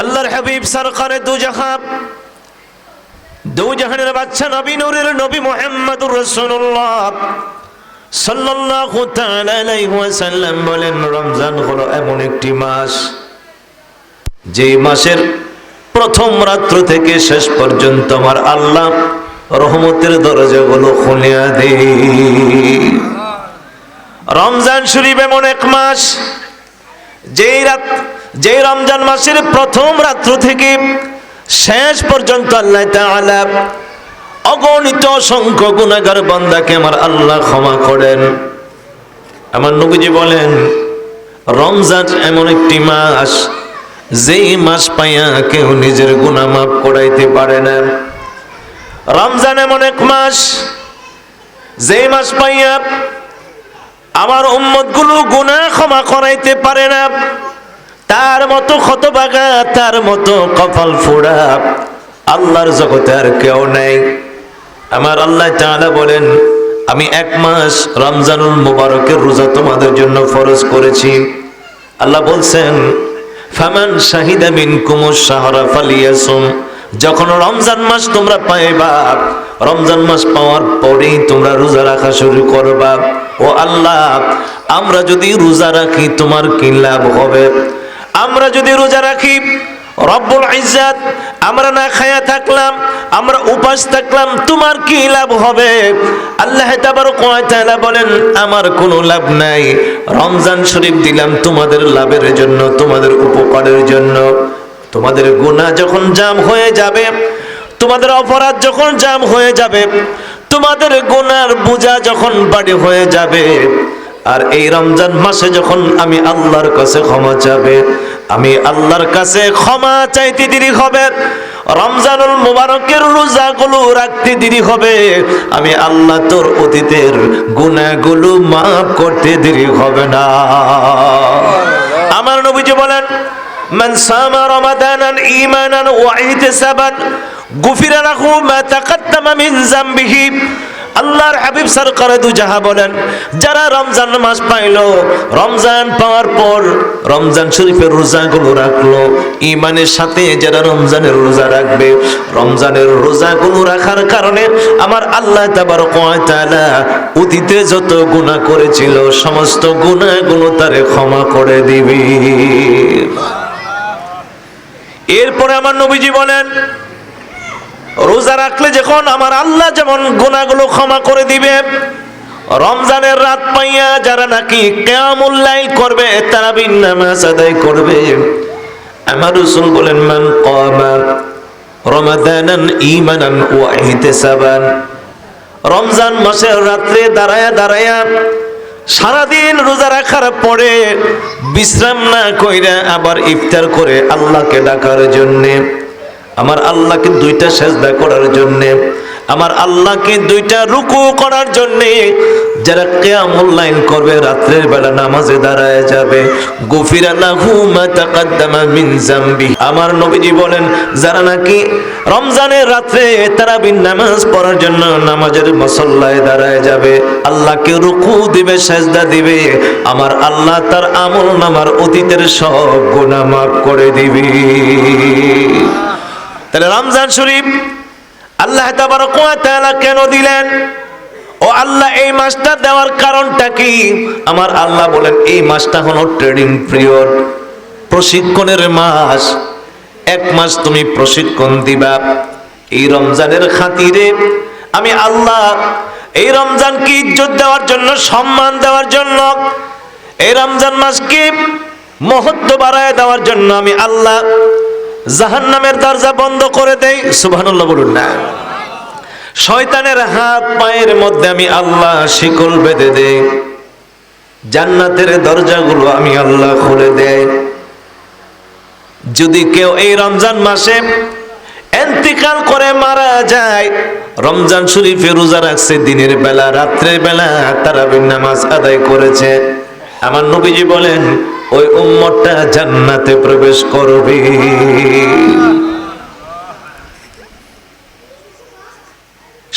আল্লাহর হাবিব সরকারে দু জাহান, দু জাহানের বাচ্চা নবী নূরের নবী মোহাম্মদুর রাসূলুল্লাহ সাল্লাল্লাহু তাআলা আলাইহি ওয়াসাল্লাম বলেন, রমজান হলো এমন একটি মাস যে মাসের প্রথম রাত্র থেকে শেষ পর্যন্ত আমার আল্লাহ রহমতের দরজাগুলো খুলিয়া দে রমজান শরীফ এমন এক মাস যেই রাত যেই রমজান মাসের প্রথম রাত্র থেকে শেষ পর্যন্ত আল্লাহ অগণিত অসংখ্য গুণাগার বান্দাকে আমার আল্লাহ ক্ষমা করেন। আমার নবীজি বলেন, রমজান এমন একটি মাস, যেই মাস পাইয়া কেউ নিজের গুণা মাফ করাইতে পারে না। রমজান এমন এক মাস, যেই মাস পাইয়া আমার উম্মতগুলো গুণা ক্ষমা করাইতে পারে না। তার মতো বাগা তার মতো কপাল ফোড়া আল্লাহর জগতে আর কেউ নেই। আমার আল্লাহ তাআলা বলেন, আমি এক মাস রমজানুল মুবারকের রোজা তোমাদের জন্য ফরজ করেছি। আল্লাহ বলছেন, ফামান শাহিদা মিনকুমুশ শাহরা ফালিয়াসুম। যখন রমজান মাস তোমরা পাইবা, রমজান মাস পাওয়ার পরেই তোমরা রোজা রাখা শুরু করবা। ও আল্লাহ, আমরা যদি রোজা রাখি, তোমার কি লাভ হবে? আমরা যদি রোজা রাখি, রব্বুল ইজ্জাত, আমরা না খায়া থাকলাম, আমরা উপাস থাকলাম, তোমার কি লাভ হবে? আল্লাহ তাআলা বলেন, আমার কোনো লাভ নাই। রমজান শরীফ দিলাম তোমাদের লাভের জন্য, তোমাদের উপকারের জন্য। তোমাদের গুনাহ যখন জাম হয়ে যাবে, তোমাদের অপরাধ যখন জাম হয়ে যাবে, তোমাদের গুনার বোঝা যখন বাড়ি হয়ে যাবে আর এই রমজান মাসে যখন আমি আল্লাহর কাছে ক্ষমা চাবে, আমি আল্লাহর কাছে ক্ষমা চাইতে দেরি হবে, রমজানুল মুবারকের রোজাগুলো রাখতে দেরি হবে, আমি আল্লাহ তোর অতীতের গুণাগুলো মাফ করতে দেরি হবে না। আমার নবীজি বলেন, মান সামা রমাদানান ঈমানান ওয়া ইহতিসাবান, গুফিরা লাহু মা তাকাদ্দামা মিন আল্লাহর হাবিব সরকার দু জাহা বলেন, যারা রমজান মাস পাইলো, রমজান পাওয়ার পর রমজান শরীফের রোজা রোজাগুলো রাখল। ইমানের সাথে যারা রমজানের রোজা রাখবে, রমজানের রোজা রোজাগুলো রাখার কারণে আমার আল্লাহ তাবারক ওয়া তাআলা অতীতে যত গুনাহ করেছিল, সমস্ত গুনাহগুলো তারে ক্ষমা করে দিবি। এরপরে আমার নবীজি বলেন রোজা রাখলে যখন আমার আল্লাহ যেমন গুণাগুলো ক্ষমা করে দিবে, রমজানের রাত পাইয়া যারা নাকি কেয়ামুল্লাইল করবে, তারা নামাজ আদায় করবে। আমার রসুল বলেন, মান কামা রমাদানান ঈমানান ওয়া ইহতিসাবান। রমজান মাসের রাত্রে দাঁড়ায়া দাঁড়ায়া সারাদিন রোজা রাখার পরে বিশ্রাম না কইরা আবার ইফতার করে আল্লাহকে ডাকার জন্যে আমার আল্লাহকে দুইটা সেজদা করার জন্যে, আমার আল্লাহকে দুইটা রুকু করার জন্যে যারা কেয়ামুল লাইন করবে, রাত্রের বেলা নামাজে দাঁড়ায় যাবে। গফির আল্লাহু মা মিন জামবি। আমার নবীজি বলেন, যারা নাকি রমজানের রাত্রে তারাবির নামাজ পড়ার জন্য নামাজের মসল্লায় দাঁড়ায় যাবে, আল্লাহকে রুকু দিবে, সেজদা দিবে, আমার আল্লাহ তার আমল নামার অতীতের সব গুনাহ মাফ করে দিবে। তাহলে রমজান শরীফ আল্লাহ তাআলা কেন দিলেন? ও আল্লাহ, এই মাসটা দেওয়ার কারণটা কি? আমার আল্লাহ বলেন, এই মাসটা হলো ট্রেডিং পিরিয়ড প্রশিক্ষণের মাস। এক মাস তুমি প্রশিক্ষণ দিবা। এই রমজানের খাতিরে আমি আল্লাহ, এই রমজানকে ইজ্জত দেওয়ার জন্য, সম্মান দেওয়ার জন্য, এই রমজান মাসকে মহত্ব বাড়ায় দেওয়ার জন্য আমি আল্লাহ জাহান নামের দরজা বন্ধ করে দেই, সুবহানাল্লাহ বলুন না। শয়তানের হাত পায়ের মধ্যে আমি আল্লাহ শিকল বেঁধে দেই। জান্নাতের দরজাগুলো আমি আল্লাহ খুলে দেই। যদি কেউ এই রমজান মাসে এন্তিকাল করে মারা যায়, রমজান শরীফে রোজা রাখছে, দিনের বেলা, রাত্রের বেলা তারাবির নামাজ আদায় করেছে। আমার নবীজি বলেন ওই উম্মতটা জান্নাতে প্রবেশ করবে।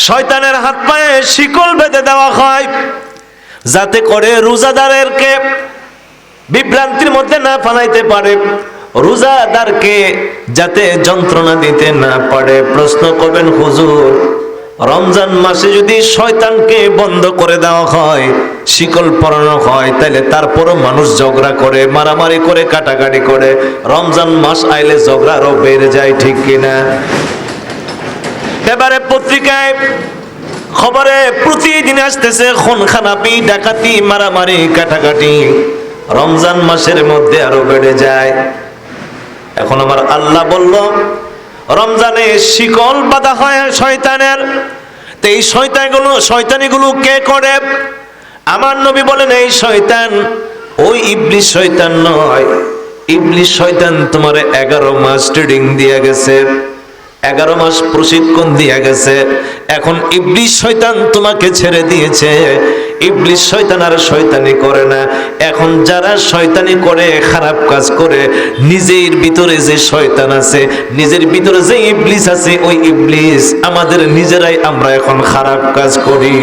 শয়তানের হাত পায়ে শিকল বেঁধে দেওয়া হয়, যাতে করে রোজাদারেরকে বিভ্রান্তির মধ্যে না ফালাইতে পারে। রোজাদারকে যাতে যন্ত্রণা দিতে না পারে। প্রশ্ন করবেন, হুজুর রমজান মাসে যদি শয়তানকে বন্ধ করে দেওয়া হয়, শিকল পরানো হয়, তাহলে তারপরও মানুষ ঝগড়া করে, মারামারি করে, কাটাকাটি করে। রমজান মাস আইলে ঝগড়া আরও বেড়ে যায়, ঠিক কিনা এবারে পত্রিকায় খবরে প্রতিদিন আসতেছে খুন খানাপি ডাকাতি, মারামারি, কাটাকাটি। রমজান মাসের মধ্যে আরও বেড়ে যায়। এখন আমার আল্লাহ বলল রমজানে শিকল বাঁধা হয় শয়তানের। তো এই শয়তানগুলো শয়তানিগুলো কে করে? আমার নবী বলেন, এই শয়তান ওই ইবলিশ শয়তান নয়। ইবলিশ শয়তান তোমার এগারো মাস ট্রেডিং দিয়ে গেছে, এগারো মাস প্রশিক্ষণ দিয়ে গেছে। এখন ইবলিশ শয়তান তোমাকে ছেড়ে দিয়েছে। ইবলিশ শয়তান আর শয়তানি করে না। এখন যারা শয়তানি করে খারাপ কাজ করে নিজের ভিতরে যে শয়তান আছে নিজের ভিতরে যে ইবলিশ আছে ওই ইবলিশ আমাদের নিজেরাই আমরা এখন খারাপ কাজ করি।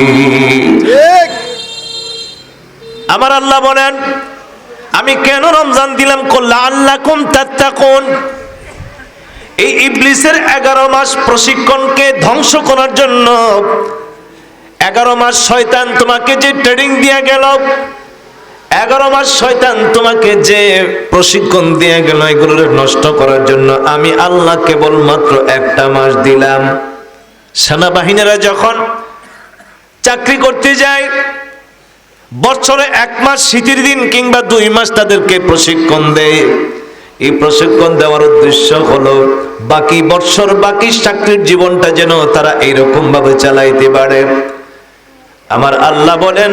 আমার আল্লাহ বলেন আমি কেন রমজান দিলাম? করলা আল্লাহ কুম তাত্তাকুন। এই ইবলিসের এগারো মাস প্রশিক্ষণকে ধ্বংস করার জন্য এগারো মাস শয়তান তোমাকে যে ট্রেনিং দিয়ে গেল, এগারো মাস শয়তান তোমাকে যে প্রশিক্ষণ দিয়ে গেল, এগুলো নষ্ট করার জন্য আমি আল্লাহ কেবলমাত্র একটা মাস দিলাম। সেনাবাহিনীরা যখন চাকরি করতে যায়, বছরে এক মাস শীতের দিন কিংবা দুই মাস তাদেরকে প্রশিক্ষণ দেয়। এই প্রশিক্ষণ দেওয়ার উদ্দেশ্য হলো, বাকি বৎসর, বাকি চাকরির জীবনটা যেন তারা এইরকম ভাবে চালাইতে পারে। আমার আল্লাহ বলেন,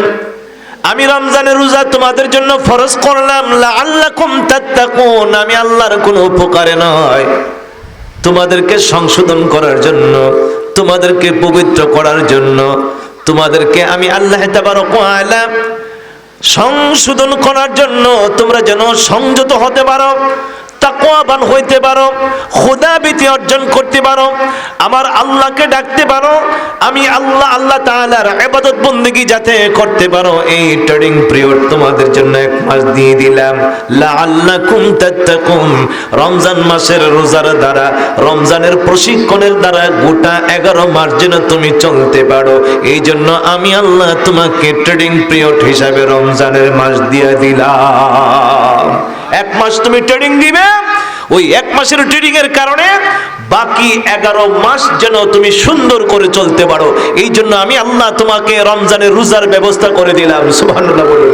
আমি রমজানের রোজা তোমাদের জন্য ফরজ করলাম আল্লাহ কুম তাত্তাকুন। আমি আল্লাহর কোনো উপকারে নয়। তোমাদেরকে সংশোধন করার জন্য, তোমাদেরকে পবিত্র করার জন্য, তোমাদেরকে আমি আল্লাহ তাবারক ওয়া আলা সংশোধন করার জন্য তোমরা যেন সংযত হতে পারো। তাকওয়াবান হইতে পারো, খোদা ভীতি অর্জন করতে পারো, আমার আল্লাহকে ডাকতে পারো, আমি আল্লাহ আল্লাহ তাআলার ইবাদত বندگی যাতে করতে পারো, এই ট্রেডিং পিরিয়ড তোমাদের জন্য এক মাস দিয়ে দিলাম। লাআল্লাকুম তাত্তাকুন। রমজান মাসের রোজার দ্বারা, রমজানের প্রশিক্ষণের দ্বারা গোটা এগারো মাস যেন তুমি চলতে পারো এই জন্য আমি আল্লাহ তোমাকে ট্রেডিং পিরিয়ড হিসাবে রমজানের মাস দিয়ে দিলাম। এক মাস তুমি ট্রেডিং দিবে ওই এক মাসের ট্রেডিং এর কারণে বাকি এগারো মাস যেন তুমি সুন্দর করে চলতে পারো। এই জন্য আমি আল্লাহ তোমাকে রমজানের রোজার ব্যবস্থা করে দিলাম, সুবহানাল্লাহ বলুন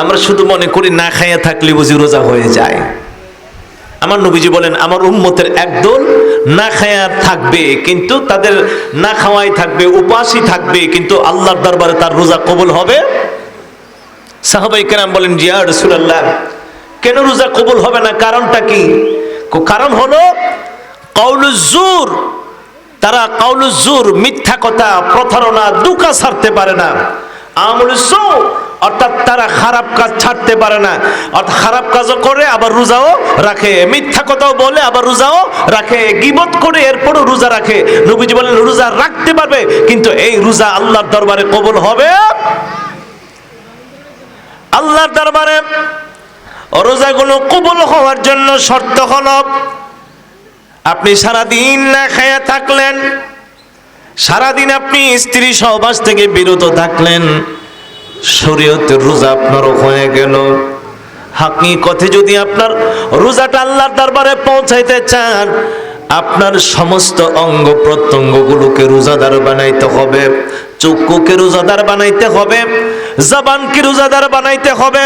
আমরা শুধু মনে করি, না খাইয়া থাকলে বুঝি রোজা হয়ে যায়। আমার নবীজি বলেন, আমার উম্মতের একদল না খায়া থাকবে, কিন্তু তাদের না খাওয়াই থাকবে, উপাসই থাকবে, কিন্তু আল্লাহর দরবারে তার রোজা কবুল হবে সাহাবাই কেরাম বলেন, জিয়া রসুলাল্লাহ, কেন রোজা কবুল হবে না? কারণটা কি? কারণ হলো কৌলুজুর তারা কৌলুজুর মিথ্যা কথা, প্রতারণা, দুকা ছাড়তে পারে না। আমল অর্থাৎ তারা খারাপ কাজ ছাড়তে পারে না। অর্থাৎ খারাপ কাজও করে, আবার রোজাও রাখে। মিথ্যা কথাও বলে, আবার রোজাও রাখে। গিবত করে, এরপরও রোজা রাখে। নবীজি বলেন, রোজা রাখতে পারবে, কিন্তু এই রোজা আল্লাহর দরবারে কবুল হবে আল্লাহর দরবারে রোজাগুলো কবুল হওয়ার জন্য শর্ত হল, আপনি সারাদিন না খায়া থাকলেন, সারাদিন আপনি স্ত্রী সহবাস থেকে বিরত থাকলেন শরীয়তের রোজা আপনারও হয়ে গেল। হাকি কথে যদি আপনার রোজাটা আল্লাহর দরবারে পৌঁছাইতে চান, আপনার সমস্ত অঙ্গ প্রত্যঙ্গগুলোকে রোজাদার বানাইতে হবে, চক্ষুকে রোজাদার বানাইতে হবে জবানকে রোজাদার বানাইতে হবে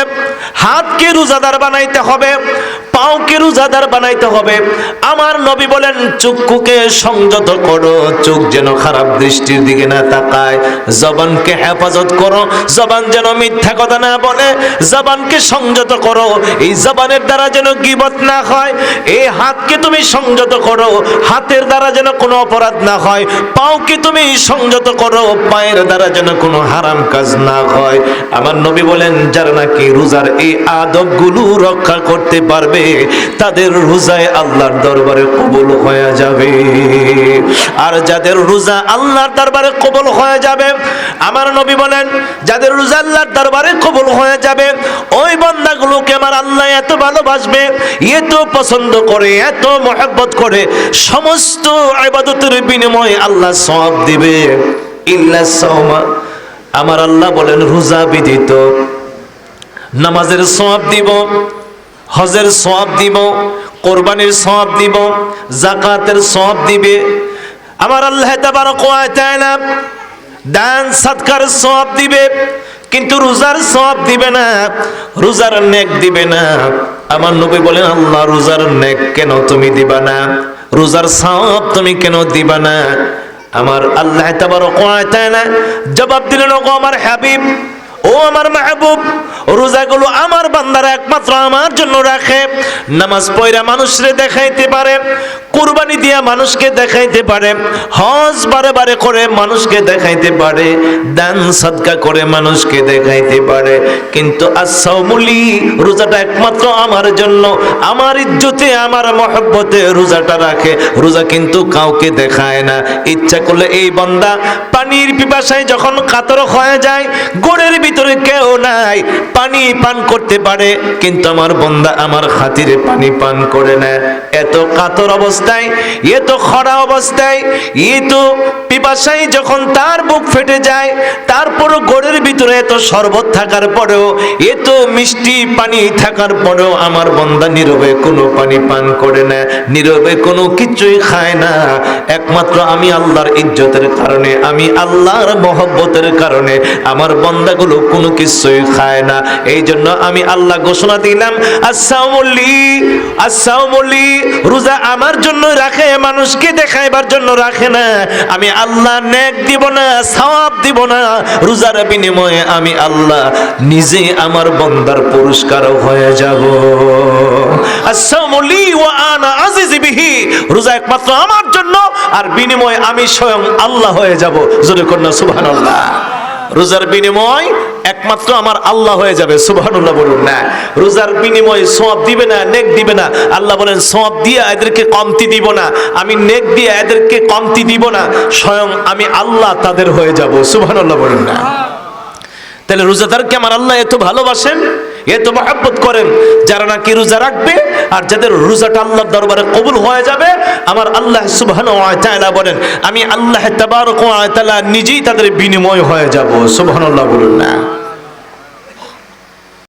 হাতকে রোজাদার বানাইতে হবে পাওকে রোজাদার বানাইতে হবে। আমার নবী বলেন, চক্ষুকে সংযত করো, চোখ যেন খারাপ দৃষ্টির দিকে না তাকায়। জবানকে হেফাজত করো, জবান যেন মিথ্যা কথা না বলে। জবানকে সংযত করো, এই জবানের দ্বারা যেন গিবত না হয়। এই হাতকে তুমি সংযত করো, হাতের দ্বারা যেন কোনো অপরাধ না হয়। পাওকে তুমি সংযত করো, পায়ের দ্বারা যেন কোনো হারাম কাজ না হয়। আমার নবী বলেন, যারা নাকি রোজার এই আদবগুলো রক্ষা করতে পারবে তাদের রোজায় আল্লাহর দরবারে কবুল হয়ে যাবে। আর যাদের রোজা আল্লাহর দরবারে কবুল হয়ে যাবে, আমার নবী বলেন, যাদের রোজা আল্লাহর দরবারে কবুল হয়ে যাবে, ওই বান্দাগুলোকে আমার আল্লাহ এত ভালোবাসবে, এত পছন্দ করে, এত মহব্বত করে, সমস্ত ইবাদতের বিনিময়ে আল্লাহ সওয়াব দিবে। ইল্লা সাওমা আমার আল্লাহ বলেন, রোজা বিদিত, নামাজের সওয়াব দিব হজের সওয়াব দিব, কোরবানির সওয়াব দিব জাকাতের সওয়াব দিবে। আমার আল্লাহ তাবারক ওয়া তাআলা দান সৎকার সওয়াব দিবে, কিন্তু রোজার সওয়াব দিবে না, রোজার নেক দিবে না। আমার নবী বলেন, আল্লাহ, রোজার নেক কেন তুমি দিবা না? রোজার সওয়াব তুমি কেন দিবা না? আমার আল্লাহ তাবারক ওয়া না জবাব দিলেন আমার হাবিব ও আমার মাহবুব, রোজাগুলো আমার বান্দারা একমাত্র আমার জন্য রাখে। নামাজ পয়রা মানুষরে দেখাইতে পারে কুরবানি দিয়া মানুষকে দেখাইতে পারে, হজ বারে বারে করে মানুষকে দেখাইতে পারে, দান সদকা করে মানুষকে দেখাইতে পারে। কিন্তু আসাউমুলি রোজাটা একমাত্র আমার জন্য, আমার ইজ্জতে, আমার মহব্বতে রোজাটা রাখে। রোজা কিন্তু কাউকে দেখায় না। ইচ্ছা করলে এই বান্দা পানির পিপাসায় যখন কাতর হয়ে যায় গোড়ের ভিতরে কেউ নাই, পানি পান করতে পারে, কিন্তু আমার বন্দা আমার খাতিরে পানি পান করে না এত কাতর অবস্থায় এ তো খরা অবস্থায় এত পিপাসায় যখন তার বুক ফেটে যায় তারপর গোড়ের ভিতরে এত শরবত থাকার পরেও, এত মিষ্টি পানি থাকার পরেও আমার বন্দা নীরবে কোনো পানি পান করে না, নীরবে কোনো কিছুই খায় না। একমাত্র আমি আল্লাহর ইজ্জতের কারণে, আমি আল্লাহর মহব্বতের কারণে আমার বন্দাগুলো কোনো কিছুই খায় না। এই জন্য আমি আল্লাহ ঘোষণা দিলাম আসাউমলি আসাউমলি রোজা আমার জন্য রাখে, মানুষকে দেখাইবার জন্য রাখে না। আমি আল্লাহ নেক দিব না, সওয়াব দিব না। রোজার বিনিময়ে আমি আল্লাহ নিজে আমার বন্দার পুরস্কার হয়ে যাব। আসাউমলি ওয়া আনা আজিজ বিহি। রোজা একমাত্র আমার জন্য, আর বিনিময়ে আমি স্বয়ং আল্লাহ হয়ে যাব। জোরে কন্যা সুবহানাল্লাহ। রোজার বিনিময় একমাত্র আমার আল্লাহ হয়ে যাবে, সুবহানাল্লাহ বলুন না। রোজার বিনিময়ে সওয়াব দিবে না, নেক দিবে না। আল্লাহ বলেন, সওয়াব দিয়ে এদেরকে কমতি দিব না। আমি নেক দিয়ে এদেরকে কমতি দিব না। স্বয়ং আমি আল্লাহ তাদের হয়ে যাব, সুবহানাল্লাহ বলুন না। তাহলে রোজাদারকে আমার আল্লাহ এত ভালোবাসেন, এত মহাব্বত করেন, যারা নাকি রোজা রাখবে, আর যাদের রোজাটা আল্লাহর দরবারে কবুল হয়ে যাবে, আমার আল্লাহ সুবহানাহু ওয়া তাআলা বলেন, আমি আল্লাহ তাবারক ওয়া তাআলা নিজেই তাদের বিনিময় হয়ে যাব, সুবহানাল্লাহ বলুন না।